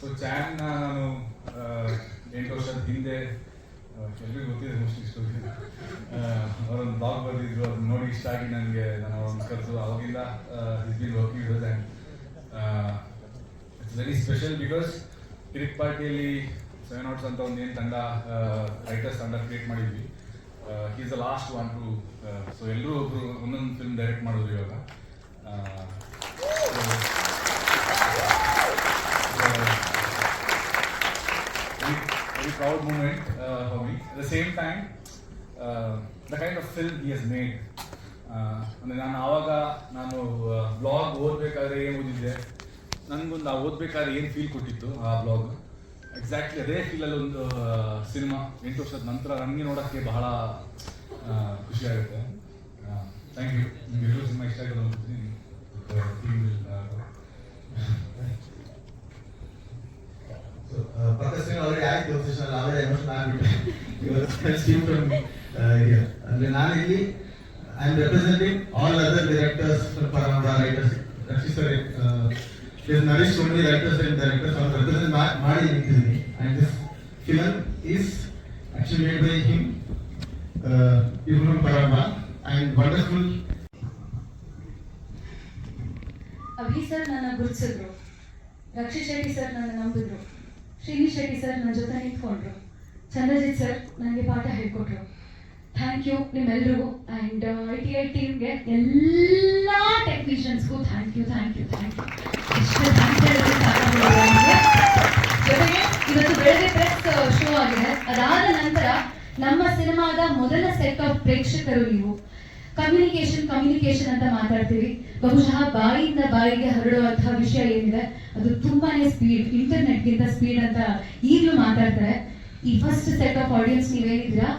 So ಚಾನ್ ನಾನು ಎಂಟು ವರ್ಷದ ಹಿಂದೆ ಎಲ್ರಿಗೂ ಗೊತ್ತಿದೆ ಮೋಸ್ಟ್ಲಿ ಸ್ಟೋರಿ ಅವರೊಂದು ಬ್ಲಾಗ್ ಬರೆದಿದ್ರು ಅದನ್ನ ನೋಡಿ ಇಷ್ಟ ಆಗಿ ನನಗೆ, ನಾನು ಅವ್ರನ್ನ ಕರೆದು, ಅವಾಗಿಂದ is been working with and it's very special because ಕಿರಿಕ್ ಪಾರ್ಟಿಯಲ್ಲಿ ಸೆವೆನ್ ಔಟ್ಸ್ ಅಂತ ಒಂದು ಏನು ತಂಡ ರೈಟರ್ಸ್ ತಂಡ ಕ್ರಿಯೇಟ್ ಮಾಡಿದ್ವಿ. Is the last one to so ಎಲ್ಲರೂ ಒಬ್ಬರು ಒಂದೊಂದು ಫಿಲ್ಮ್ ಡೈರೆಕ್ಟ್ ಮಾಡೋದು ಇವಾಗ. Proud moment uh, for me. At the same time, uh, the kind of film he has made. Uh, ಅಂದರೆ ನಾನು ಆವಾಗ ನಾನು ಬ್ಲಾಗ್ ಓದಬೇಕಾದ್ರೆ ಏನು ಓದಿದ್ದೆ? ನನಗೊಂದು ಆ ಓದಬೇಕಾದ್ರೆ ಏನು ಫೀಲ್ ಕೊಟ್ಟಿತ್ತು ಆ ಬ್ಲಾಗ್ ಎಕ್ಸಾಕ್ಟ್ಲಿ ಅದೇ ಫೀಲಲ್ಲಿ ಒಂದು ಸಿನಿಮಾ ಎಂಟು ವರ್ಷದ ನಂತರ ನನಗೆ ನೋಡೋಕ್ಕೆ ಬಹಳ ಖುಷಿಯಾಗುತ್ತೆ ಥ್ಯಾಂಕ್ ಯು ನಿಮ್ಗೆ ಸಿನಿಮಾ ಇಷ್ಟ ಆಗಿದೆ ಅನ್ಕೊತೀನಿ So, uh, ಪಕ್ಕಸ್ಕ್ರೀನ್ already ಆಯ್ತು official, already emotional ಆಗ್ಬಿಟ್ಟೆ. ಇವಾಗ Steve from, uh, here. ಅಂದ್ರೆ ನಾನು ಇಲ್ಲಿ I am representing all other directors Paramvah writers ರಕ್ಷಿಸರ್ Naresh so many writers and directors ಅವ್ರು ರೆಪ್ರೆಸೆಂಟ್ ಮಾಡಿ ನಿಂತಿದ್ದೀನಿ and this film is actually made by him ಇವ್ from Paramvah and wonderful Abhi sir ನನ್ನ ಗುರುತಿಸಿದ್ರು Rakshit Shetty sir ನನ್ನ ನಂಬಿದ್ರು ಶ್ರೀನಿ ಶೆಟ್ಟಿ ಸರ್ ನನ್ನ ಜೊತೆ ನಿಂತ್ಕೊಂಡ್ರು Chandrajit sir ನನಗೆ ಪಾಠ ಹೇಳ್ಕೊಟ್ರು ಥ್ಯಾಂಕ್ ಯು ನಿಮ್ಮೆಲ್ರಿಗೂ ಆ್ಯಂಡ್ ಐ ಟಿ ಐ ಟೀಮ್ಗೆ ಎಲ್ಲ ಟೆಕ್ನಿಷಿಯನ್ಸ್ಗೂ thank you thank you thank you ಜೊತೆಗೆ ಇವತ್ತು ಬೆಳಗ್ಗೆ ಪ್ರೆಸ್ ಶೋ ಆಗಿದೆ. ಅದಾದ ನಂತರ ನಮ್ಮ ಸಿನಿಮಾದ ಮೊದಲ ಸೆಟ್ ಆಫ್ ಪ್ರೇಕ್ಷಕರು ನೀವು. ಕಮ್ಯುನಿಕೇಶನ್ ಕಮ್ಯುನಿಕೇಶನ್ ಅಂತ ಮಾತಾಡ್ತೀವಿ. ಬಹುಶಃ ಬಾಯಿಯಿಂದ ಬಾಯಿಗೆ ಹರಡುವಂತಹ ವಿಷಯ ಏನಿದೆ, ಅದು ತುಂಬಾನೇ ಸ್ಪೀಡ್ ಇಂಟರ್ನೆಟ್ಗಿಂತ ಸ್ಪೀಡ್ ಅಂತ ಈಗಲೂ ಮಾತಾಡ್ತಾರೆ. ಈ ಫಸ್ಟ್ ಸೆಟ್ ಆಫ್ ಆಡಿಯನ್ಸ್ ನೀವೇನಿದ್ದೀರಾ?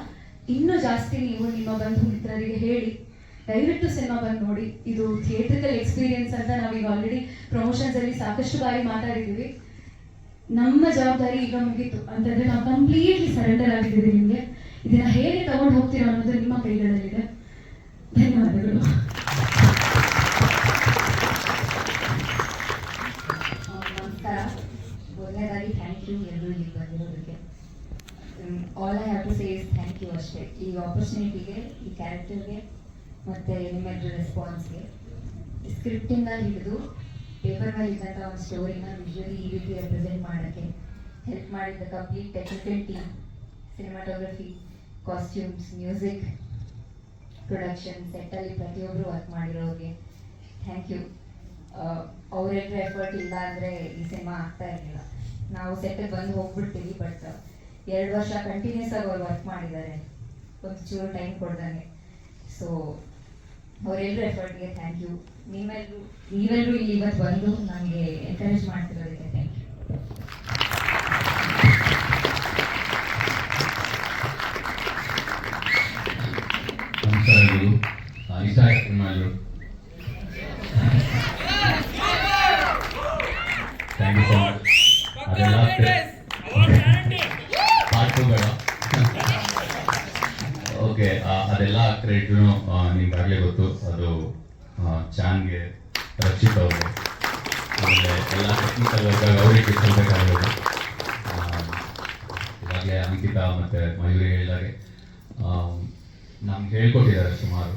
ಇನ್ನೂ ಜಾಸ್ತಿ ನೀವು ನಿಮ್ಮ ಬಂಧು ಮಿತ್ರರಿಗೆ ಹೇಳಿ, ದಯವಿಟ್ಟು ಸಿನಿಮಾ ಬಂದು ನೋಡಿ. ಇದು ಥಿಯೇಟ್ರಿಕಲ್ ಎಕ್ಸ್ಪೀರಿಯನ್ಸ್ ಅಂತ ನಾವೀಗ ಆಲ್ರೆಡಿ ಪ್ರಮೋಷನ್ಸ್ ಅಲ್ಲಿ ಸಾಕಷ್ಟು ಬಾರಿ ಮಾತಾಡಿದ್ದೀವಿ. ನಮ್ಮ ಜವಾಬ್ದಾರಿ ಈಗ ಮುಗೀತು. ಅಂತಂದ್ರೆ ನಾವು ಕಂಪ್ಲೀಟ್ಲಿ ಸರೆಂಡರ್ ಆಗಿದ್ದೀವಿ ನಿಮಗೆ. ಇದನ್ನ ಹೇಗೆ ತಗೊಂಡು ಹೋಗ್ತೀರೋ ಅನ್ನೋದು ನಿಮ್ಮ ಕೈಗಳಲ್ಲಿದೆ. ಧನ್ಯವಾದಗಳು. ನಮಸ್ಕಾರ. ಒಳ್ಳೆಯದಾಗಿ ಥ್ಯಾಂಕ್ ಯು ಎಲ್ಲರೂ ಇಲ್ಲಿ ಬಂದಿರೋದಕ್ಕೆ. All I have to say is thank you ಅಷ್ಟೇ ಈ ಆಪರ್ಚುನಿಟಿಗೆ ಈ ಕ್ಯಾರೆಕ್ಟರ್ಗೆ ಮತ್ತು ನಿಮ್ಮೆಲ್ಲರ ರೆಸ್ಪಾನ್ಸ್ಗೆ ಸ್ಕ್ರಿಪ್ಟಿಂದ ಹಿಡಿದು ಪೇಪರ್ ಮೇಲೆ ಇದ್ದಂಥ ಒಂದು ಸ್ಟೋರಿನ ವಿಜುವಲಿ ಈ ರೀತಿ ರೆಪ್ರೆಸೆಂಟ್ ಮಾಡೋಕ್ಕೆ ಹೆಲ್ಪ್ ಮಾಡಿದ್ದ complete technical team cinematography costumes music production ಸೆಟ್ಟಲ್ಲಿ ಪ್ರತಿಯೊಬ್ಬರು ವರ್ಕ್ ಮಾಡಿರೋರಿಗೆ ಥ್ಯಾಂಕ್ ಯು ಅವರೆಲ್ಲರೂ ಎಫರ್ಟ್ ಇಲ್ಲ ಅಂದರೆ ಈ ಸಿನಿಮಾ ಆಗ್ತಾ ಇರಲಿಲ್ಲ. ನಾವು ಸೆಟ್ಟಿಗೆ ಬಂದು ಹೋಗ್ಬಿಡ್ತೀವಿ ಬಟ್ ಎರಡು ವರ್ಷ ಕಂಟಿನ್ಯೂಸ್ ಆಗಿ ಅವ್ರು ವರ್ಕ್ ಮಾಡಿದ್ದಾರೆ. ಒಂದು ಚೂರು ಟೈಮ್ ಕೊಡ್ದಂಗೆ. ಸೊ ಅವರೆಲ್ಲರೂ ಎಫರ್ಟ್ಗೆ ಥ್ಯಾಂಕ್ ಯು ನಿಮ್ಮೆಲ್ಲರೂ ನೀವೆಲ್ಲರೂ ಇಲ್ಲಿ ಇವತ್ತು ಬಂದು ನನಗೆ encourage ಮಾಡ್ತಿರೋದಕ್ಕೆ thank you thank you so ಕ್ರೆಡಿಟ್ನು ನಿಮ್ಗಾಗಲೇ ಗೊತ್ತು, ಅದು ಚಾನ್ಗೆ ರಕ್ಷಿತ್ ಅವರು ಆಮೇಲೆ ಎಲ್ಲ ಟೆಕ್ನಿಕಲ್ ವರ್ಕ್ ಅವರಿಗೆ ತಿಳಿಸಬೇಕಾಗಿರೋದು ಇವಾಗಲೇ ಅಂಕಿತಾ ಮತ್ತು ಮಯೂರಿ ಹೇಳಿದಾಗೆ. ನಮ್ಗೆ ಹೇಳ್ಕೊಟ್ಟಿದ್ದಾರೆ ಸುಮಾರು.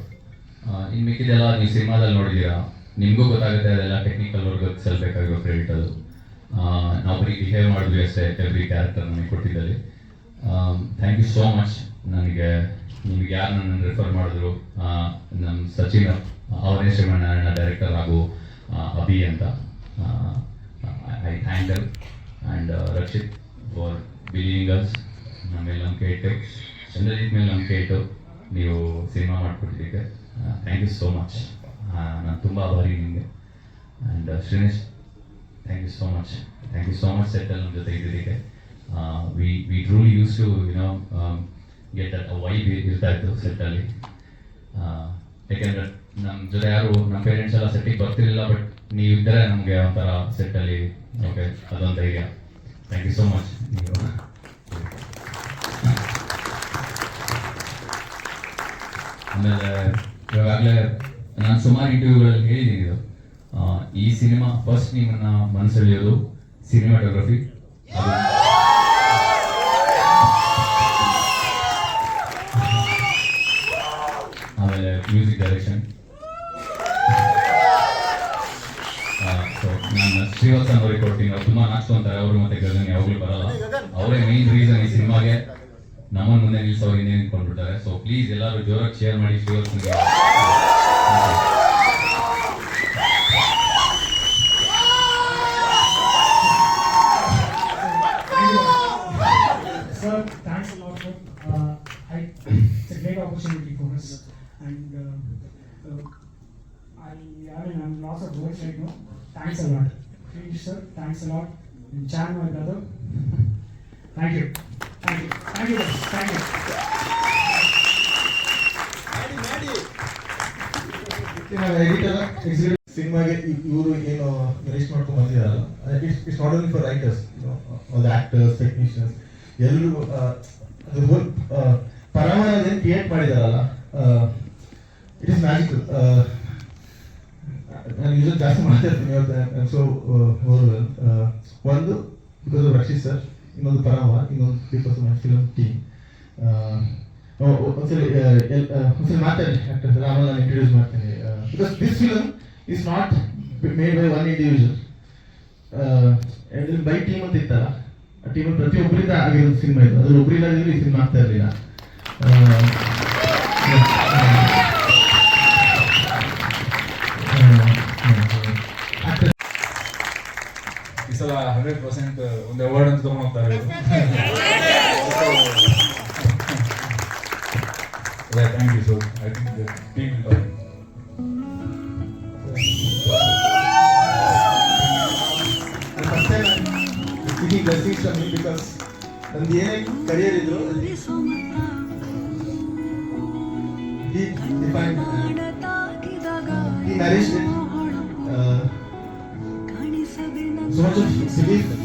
ಇನ್ನು ಮಿಕ್ಕಿದೆಲ್ಲ ನೀವು ಸಿನಿಮಾದಲ್ಲಿ ನೋಡಿದ್ದೀರಾ? ನಿಮಗೂ ಗೊತ್ತಾಗುತ್ತೆ ಅದೆಲ್ಲ ಟೆಕ್ನಿಕಲ್ ವರ್ಕ್ ಸಲ್ಬೇಕಾಗಿರೋ ಕ್ರೆಡಿಟ್ ಅದು. ನಾವು ಬರೀ ಬಿಹೇವ್ ಮಾಡಿದ್ವಿ ಅಷ್ಟೇ ಎವ್ರಿ ಕ್ಯಾರೆಕ್ಟರ್ ನಮಗೆ ಕೊಟ್ಟಿದ್ದಲ್ಲಿ. ಥ್ಯಾಂಕ್ ಯು ಸೋ ಮಚ್ ನನಗೆ, ನಿಮ್ಗೆ ಯಾರು ನನ್ನ ರೆಫರ್ ಮಾಡಿದ್ರು? ನಮ್ಮ ಸಚಿನ್ ಅವರೇ ಶ್ರೀಮಣ್ಣ ಡೈರೆಕ್ಟರ್ ಹಾಗೂ ಅಭಿ ಅಂತ. I thank them and Rakshit for believing us ನಮ್ಮ ಮೇಲೆ ನಂಬಿಕೆ ಇಟ್ಟು, ಚಂದ್ರಜಿತ್ ಮೇಲೆ ನಂಬಿಕೆ ಇಟ್ಟು ನೀವು ಸಿನಿಮಾ ಮಾಡಿಕೊಟ್ಟಿದ್ದಕ್ಕೆ ಥ್ಯಾಂಕ್ ಯು ಸೋ ಮಚ್ ನಾನು ತುಂಬ ಆಭಾರಿ ನಿಮಗೆ. And Srinish thank you so much thank you so much ಸೆಟ್ಟಲ್ಲಿ ನಮ್ಮ ಜೊತೆ ಇದ್ದಿದ್ದಕ್ಕೆ. We we truly use to you know get that vibe ಇರ್ತಾ ಇತ್ತು ಸೆಟ್ಟಲ್ಲಿ ಯಾಕೆಂದರೆ ನಮ್ಮ ಜೊತೆ ಯಾರು ನಮ್ಮ ಪೇರೆಂಟ್ಸ್ ಎಲ್ಲ ಸೆಟ್ಟಿಗೆ ಬರ್ತಿರಲಿಲ್ಲ ಬಟ್ ನೀವು ಇದ್ದರೆ ನಮಗೆ ಒಂಥರ ಸೆಟ್ಟಲ್ಲಿ ಓಕೆ ಅದೊಂದು ಧೈರ್ಯ ಥ್ಯಾಂಕ್ ಯು ಸೋ ಮಚ್ ನೀವು ಆಮೇಲೆ, ಇವಾಗಲೇ ನಾನು ಸುಮಾರು ಇಂಟರ್ವ್ಯೂಗಳಲ್ಲಿ ಹೇಳಿದ್ದೀನಿ ಇದು. ಈ ಸಿನಿಮಾ ಫಸ್ಟ್ ನಿಮ್ಮನ್ನ ಮನಸ್ಸೆಳೆಯೋದು ಸಿನಿಮಾಟೋಗ್ರಫಿ ಅದು ಅವರು ಮತ್ತೆ ಗಗನ್ ಯಾವಾಗಲೂ ಬರಲ ಮೇನ್ ರೀಸನ್ ಈ ಸಿನಿಮಾಗೆ ನಮ್ಮ ಮುಂದೆ ನೀಸ ಅವರು ನಿಂತುಕೊಂಡಿರ್ತಾರೆ ಸೊ ಪ್ಲೀಸ್ ಎಲ್ಲರೂ ಜೋರಾಗಿ ಶೇರ್ ಮಾಡಿ ಶೋ ว์ ಸ್ ನಿಮಗೆ so lot sir I it's make apportion lot. And Chan, my brother. Thank you, thank you, thank you, ಸಿನಿಮಾಗೆ ಇವರು ಏನು ರಿಲೀಸ್ ಮಾಡ್ಕೊಂಡು ಬಂದಿದ್ದಾರಲ್ಲ? It's it's not only for writers all actors technicians ಎಲ್ಲರೂ ಅದು ಹೋಲ್ ಕ್ರಿಯೇಟ್ ಮಾಡಿದಾರಲ್ಲ it is magical ಯೂಸ್ ಜಾಸ್ತಿ ಮಾತಾಡ್ತೀನಿ ಇವತ್ತು ಸೊ ಒಂದು ಬಿಕಾಸ್ ಆಫ್ ರಕ್ಷಿತ್ ಸರ್ ಇನ್ನೊಂದು ಪರಮ, ಇನ್ನೊಂದು because of my film team L ಒಂದ್ಸರಿ ಮಾತಾಡಿ ಆಕ್ಟರ್ಸ್ ಆಮೇಲೆ ನಾನು ಇಂಟ್ರೊಡ್ಯೂಸ್ ಮಾಡ್ತೀನಿ. Because this film is not made by one individual by team ಅಂತ ಇತ್ತಲ್ಲ, ಆ ಟೀಮಲ್ಲಿ ಪ್ರತಿಯೊಬ್ಬರಿಂದ ಆಗಿರೋ ಸಿನಿಮಾ ಇದು. ಅದ್ರ ಒಬ್ಬರಿಂದ ಈ ಸಿನಿಮಾ ಆಗ್ತಾ ಇರಲಿಲ್ಲ. ಹಂಡ್ರೆಡ್ ಪರ್ಸೆಂಟ್ ಒಂದು ಅವಾರ್ಡ್ ಅಂತ ತಗೊಂಡು ಹೋಗ್ತಾರೆ thank you so I think team seeking blessings from him because ನಂದು ಏನೇ ಕರಿಯರ್ ಇದ್ರು he it. exhibit